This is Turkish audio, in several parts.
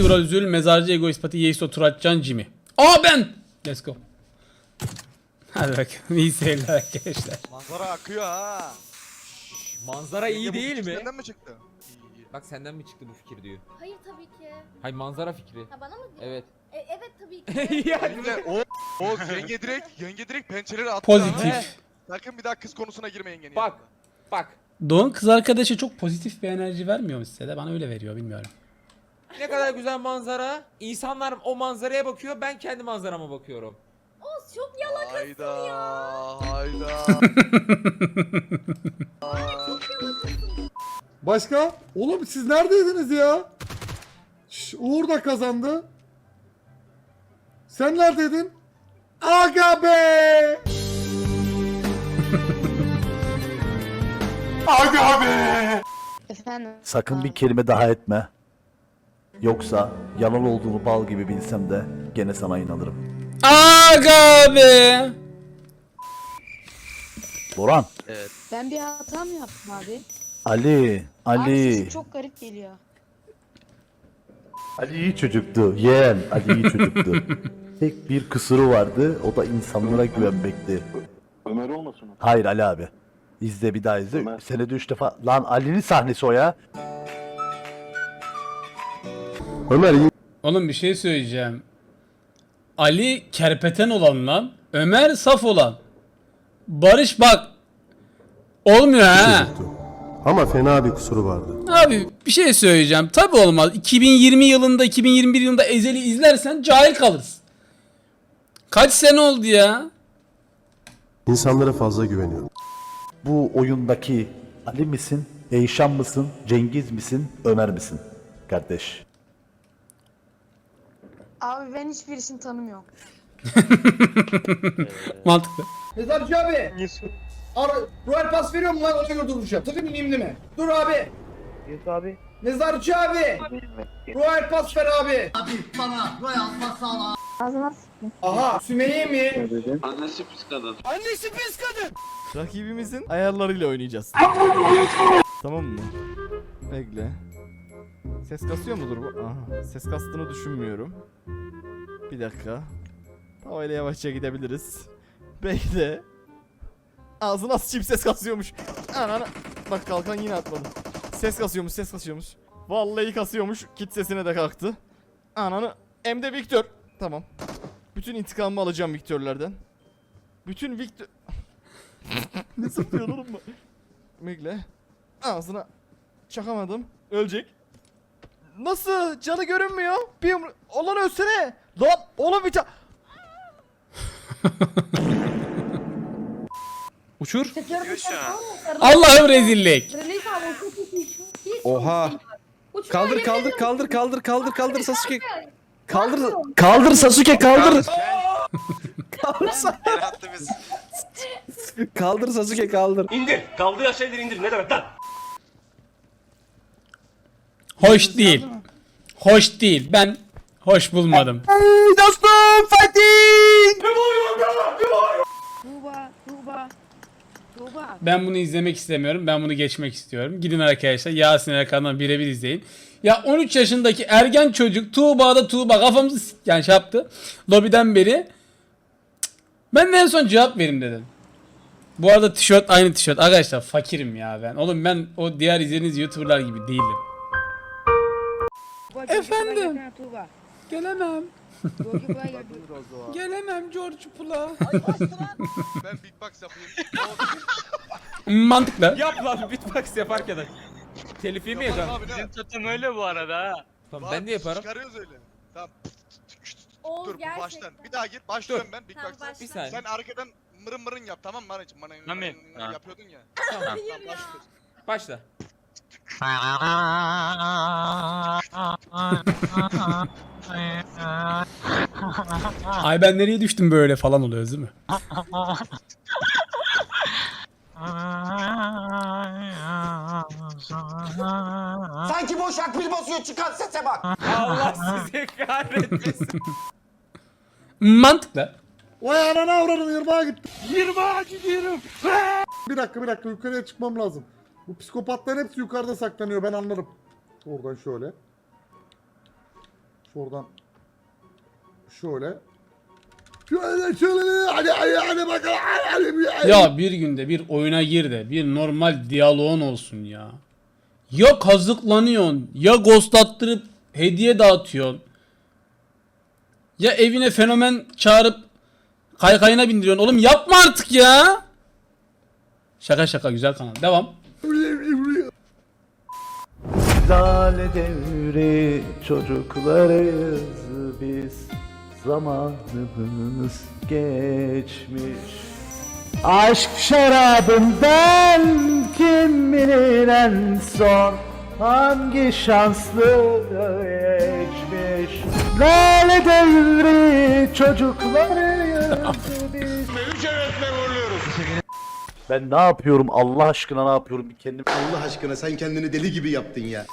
Vural Üzül, Mezarcı Egoist Pati, Yeiso Turatcan, Jimmy. Aa ben! Let's go. Hadi bakalım. İyi seyirler arkadaşlar. Manzara akıyor ha. Manzara iyi bu değil mi? Senden mi çıktı? İyi, iyi. Bak senden mi çıktı bu fikir diyor. Hayır tabii ki. Hay manzara fikri. Ha bana mı diyor? Evet. E, evet tabii ki. ya Yenge, o, o yenge direkt, yenge direkt pençeleri attı. Pozitif. ama Sakın bir daha kız konusuna girmeyin yenge. bak. Bak. Doğan kız arkadaşı çok pozitif bir enerji vermiyor mu size de? Bana öyle veriyor bilmiyorum. Ne kadar güzel manzara. İnsanlar o manzaraya bakıyor. Ben kendi manzarama bakıyorum. Oğuz çok yalakasın Hayda, ya. hayda. Başka? Oğlum siz neredeydiniz ya? Şş, Uğur da kazandı. Sen neredeydin? Aga be! Aga be! Efendim. Sakın bir kelime daha etme. Yoksa yalan olduğunu bal gibi bilsem de gene sana inanırım. Aga be! Boran, Ben bir hata mı yaptım abi? Ali, Abi Ali. sesim çok garip geliyor. Ali iyi çocuktu. Yeğen, Ali iyi çocuktu. Tek bir kusuru vardı, o da insanlara güvenmekti. Ömer olmasın o. Hayır Ali abi. İzle bir daha izle. Ömer. Senede üç defa. Lan Ali'nin sahnesi o ya. Ömer. Oğlum bir şey söyleyeceğim. Ali kerpeten olan lan. Ömer saf olan. Barış bak. Olmuyor ha. Ama fena bir kusuru vardı. Abi bir şey söyleyeceğim. Tabi olmaz. 2020 yılında 2021 yılında Ezel'i izlersen cahil kalırsın. Kaç sene oldu ya? İnsanlara fazla güveniyorum. Bu oyundaki Ali misin, Eyşan mısın, Cengiz misin, Ömer misin? Kardeş. Abi ben hiçbirisini tanımıyorum. Mantıklı. Mezarcı abi. Ara, Royal pas veriyor mu lan ona göre duracağım. Tabii miyim değil mi? Dur abi. Yes abi. Mezarcı abi. Royal pas ver abi. Ağzına Aha Sümeyye mi? Rakibimizin ayarlarıyla oynayacağız. tamam mı? Bekle. Ses kasıyor mudur bu? Aha, ses kastığını düşünmüyorum. Bir dakika. Havayla yavaşça gidebiliriz. Bekle. Ağzına sıçayım ses kasıyormuş. Ananı. Bak kalkan yine atmadı. Ses kasıyormuş, ses kasıyormuş. Vallahi kasıyormuş. Kit sesine de kalktı. Ananı. Hem de Victor. Tamam. Bütün intikamımı alacağım Victor'lerden. Bütün Victor... ne zıplıyor oğlum bu? Bekle. Ağzına çakamadım. Ölecek. Nasıl? Canı görünmüyor. Bir yumru... Olan ölsene. Lan oğlum bir ta... Uçur. Yaşa. Allah'ım rezillik. Oha. Kaldır kaldır kaldır kaldır kaldır kaldır Sasuke. Kaldır. Kaldır Sasuke kaldır. Kaldır Sasuke kaldır. Hoş değil. Hoş değil. Ben hoş bulmadım. Tuğba, Tuğba. Tuğba. Ben bunu izlemek istemiyorum. Ben bunu geçmek istiyorum. Gidin arkadaşlar Yasin Erkan'dan birebir izleyin. Ya 13 yaşındaki ergen çocuk Tuğba'da Tuğba kafamızı s- yani şey yaptı. Lobiden beri. Ben de en son cevap verim dedim. Bu arada tişört aynı tişört. Arkadaşlar fakirim ya ben. Oğlum ben o diğer izlediğiniz YouTuber'lar gibi değilim. Efendim? Tuğba. Gelemem. Gel. Gelemem George Pula. ben Big Box yapayım. Mantıklı. Yap lan beatbox yaparken. de. Telif yemeyiz ha. abi ne? Tutum öyle bu arada ha. Tamam ben de yaparım. Çıkarıyoruz öyle. Tamam. Dur bu gerçekten. baştan. Bir daha git. Başlıyorum ben Big Tamam, Box'a. başla. Bir saniye. Sen arkadan mırın mırın yap tamam mı Anacığım? Bana Mami. Ha. yapıyordun ya. Tamam. Hayır Tamam ya. başlıyoruz. Başla. Ay ben nereye düştüm böyle falan oluyor değil mi? Sanki boş akbil basıyor çıkan sese bak. Allah sizi kahretmesin. Mantıklı. Vay anana avradım yırmağa gitti. Yırmağa gidiyorum. bir dakika bir dakika yukarıya çıkmam lazım. Bu psikopatların hepsi yukarıda saklanıyor ben anlarım. Oradan şöyle. Şuradan şöyle. Şöyle şöyle hadi hadi hadi bakalım. Ya bir günde bir oyuna gir de bir normal diyaloğun olsun ya. Ya kazıklanıyorsun ya ghost attırıp hediye dağıtıyorsun. Ya evine fenomen çağırıp kaykayına bindiriyorsun. Oğlum yapma artık ya. Şaka şaka güzel kanal. Devam. Lale devri çocuklarız biz. Zamanımız geçmiş. Aşk şarabından kim bilir en son Hangi şanslı geçmiş. Lale devri çocuklarız biz Ben ne yapıyorum Allah aşkına ne yapıyorum bir kendim Allah aşkına sen kendini deli gibi yaptın ya.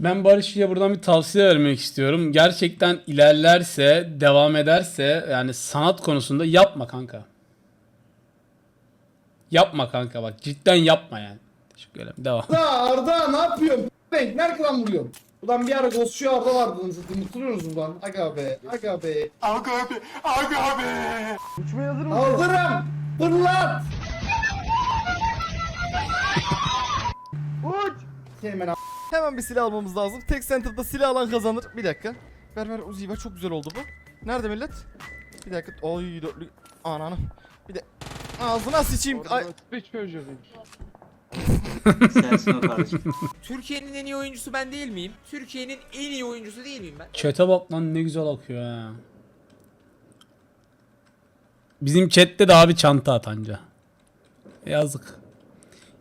Ben Barış'ya buradan bir tavsiye vermek istiyorum. Gerçekten ilerlerse, devam ederse yani sanat konusunda yapma kanka. Yapma kanka bak cidden yapma yani. Teşekkür ederim. Devam. Arda Arda ne yapıyorsun? Renk nereden vuruyorsun? Ulan bir ara Ghostçu Arda vardı. Unutuluyor musunuz lan? Aga be. Aga be. Aga be. Aga be. Uçmaya hazır mısın? Hazırım. Fırlat. Uç. Hemen a- Hemen bir silah almamız lazım. Tek center'da silah alan kazanır. Bir dakika. Ver ver Uzi ver çok güzel oldu bu. Nerede millet? Bir dakika. Oy dörtlü. Ananı. Bir de ağzına sıçayım. Ay. Türkiye'nin en iyi oyuncusu ben değil miyim? Türkiye'nin en iyi oyuncusu değil miyim ben? Chat'e bak lan ne güzel akıyor ha. Bizim chatte de abi çanta atanca. Yazık.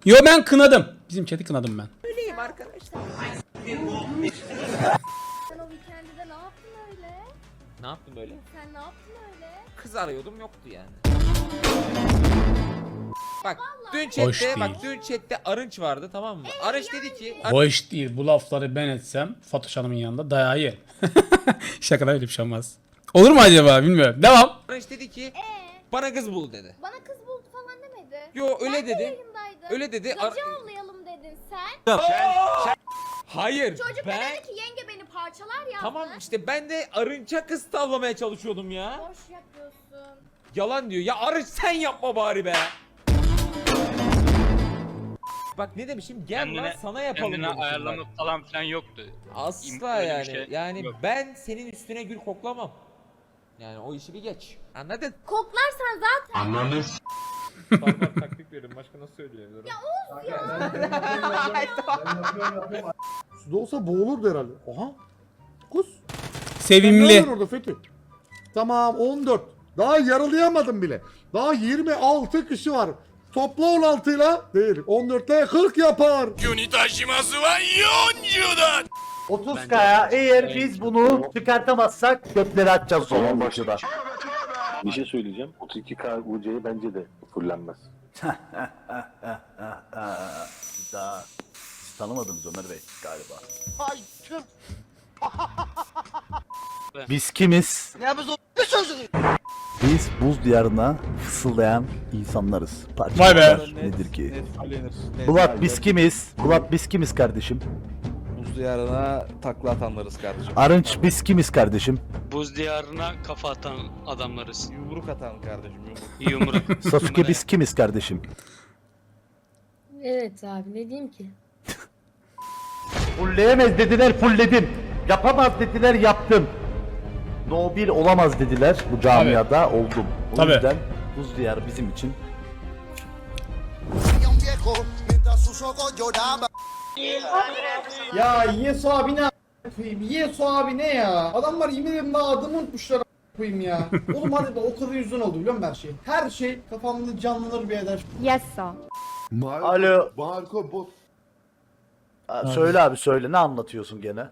Yo ben kınadım. Bizim chat'i kınadım ben. Öyleyim arkadaşlar. Sen o weekend'de ne yaptın öyle? Ne yaptın böyle? Sen ne yaptın öyle? Kız arıyordum yoktu yani. Bak dün Hoş chatte bak değil. dün chatte Arınç vardı tamam mı? Arınç dedi ki Ar- Hoş değil. Bu lafları ben etsem Fatoş Hanım'ın yanında dayağı yerim. Şakadan öyle bir şey olmaz. Olur mu acaba bilmiyorum. Devam. Arınç dedi ki Ee, bana kız bul dedi. bana kız buldu falan demedi. Yo öyle Ben de dedi. yayındaydım. Öyle dedi. Ar- Gacı avlayalım dedin sen. Hayır. Çocuk ben dedi ki yenge beni parçalar yazdı. Tamam işte ben de Arınç'a kız tavlamaya çalışıyordum ya. Boş yapıyorsun. Yalan diyor. Ya Arınç sen yapma bari be. Bak ne demişim gel lan Kendine- sana yapalım Kendine demişim ayarlama bak. falan filan yoktu. Asla İm- öyle bir yani. şey yani yok. ben senin üstüne gül koklamam. Yani o işi bir geç. Anladın? Koklarsan zaten. Barbar taktik verin. Başka nasıl söyleyebilirim? Suda olsa boğulurdu herhalde. Aha. Kus. Ne Sevimli. yapıyorsun orada Fethi? Tamam 14. Daha yaralayamadım bile. Daha 26 kişi var. Topla 16 ile değil. 14 ile 40 yapar. 30 kaya eğer biz bunu çıkartamazsak gökleri atacağız zaman başında. Bir şey söyleyeceğim. 32K UC'ye bence de fullenmez. Daha siz tanımadınız Ömer Bey galiba. Biz kimiz? Biz buz diyarına fısıldayan insanlarız. Vay be. Nedir ki? Bulat biz kimiz? Bulat biz kimiz kardeşim? Buz diyarına takla atanlarız kardeşim. Arınç biz kimiz kardeşim? Buz diyarına kafa atan adamlarız. Yumruk atan kardeşim. Yumruk. Sasuke biz kimiz kardeşim? Evet abi ne diyeyim ki? Fulleyemez dediler fullledim. Yapamaz dediler yaptım. No 1 olamaz dediler bu camiada oldum. O Tabii. yüzden buz diyarı bizim için Ya Yesu abi ne koyayım? Yesu abi ne ya? Adamlar yemin ederim daha adımı unutmuşlar koyayım ya. Oğlum hadi be o kadar yüzden oldu biliyor musun her şey? Her şey kafamda canlanır bir eder. Yes sir. Alo. Marco bot. Aa, söyle abi söyle ne anlatıyorsun gene?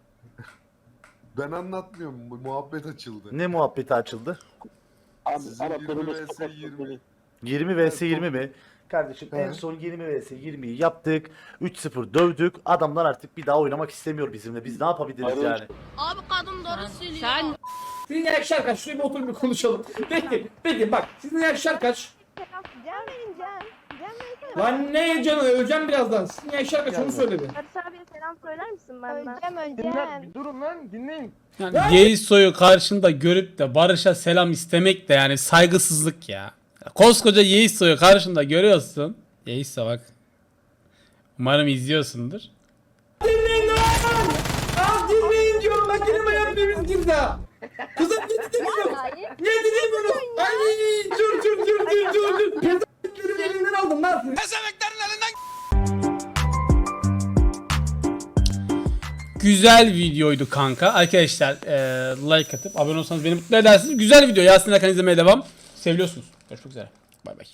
Ben anlatmıyorum. Muhabbet açıldı. Ne muhabbeti açıldı? Abi Sizin Arapların 20 hepsi vs 20. 20 vs 20 mi? Kardeşim en son 20 vs 20'yi yaptık. 3-0 dövdük. Adamlar artık bir daha oynamak istemiyor bizimle. Biz ne yapabiliriz yani? Abi kadın doğru söylüyor. Sen Sizin yaşlar kaç? Şuraya bir oturup bir konuşalım. Peki, peki bak sizin yaşlar kaç? Lan ne canım öleceğim birazdan. Sizin yaşar kaç onu söyle bir. Barış abiye selam söyler misin benden? Öleceğim öleceğim. Durun lan dinleyin. Yani Yeiso'yu karşında görüp de Barış'a selam istemek de yani saygısızlık ya. Koskoca Yeiso'yu karşında görüyorsun. Yeiso bak. Umarım izliyorsundur. Dinleyin lan! Ah dinleyin diyorum bak yine yapmıyoruz girdi. Kızım ne dinlemiyorum? Hayır. Ne dinlemiyorum? Ay dur dur dur dur dur dur. Pezevenklerin elinden aldım lan. Güzel videoydu kanka. Arkadaşlar eee, like atıp abone olsanız beni mutlu edersiniz. Güzel video. Yasin Akan izlemeye devam. Seviyorsunuz. Görüşmek üzere. Bay bay.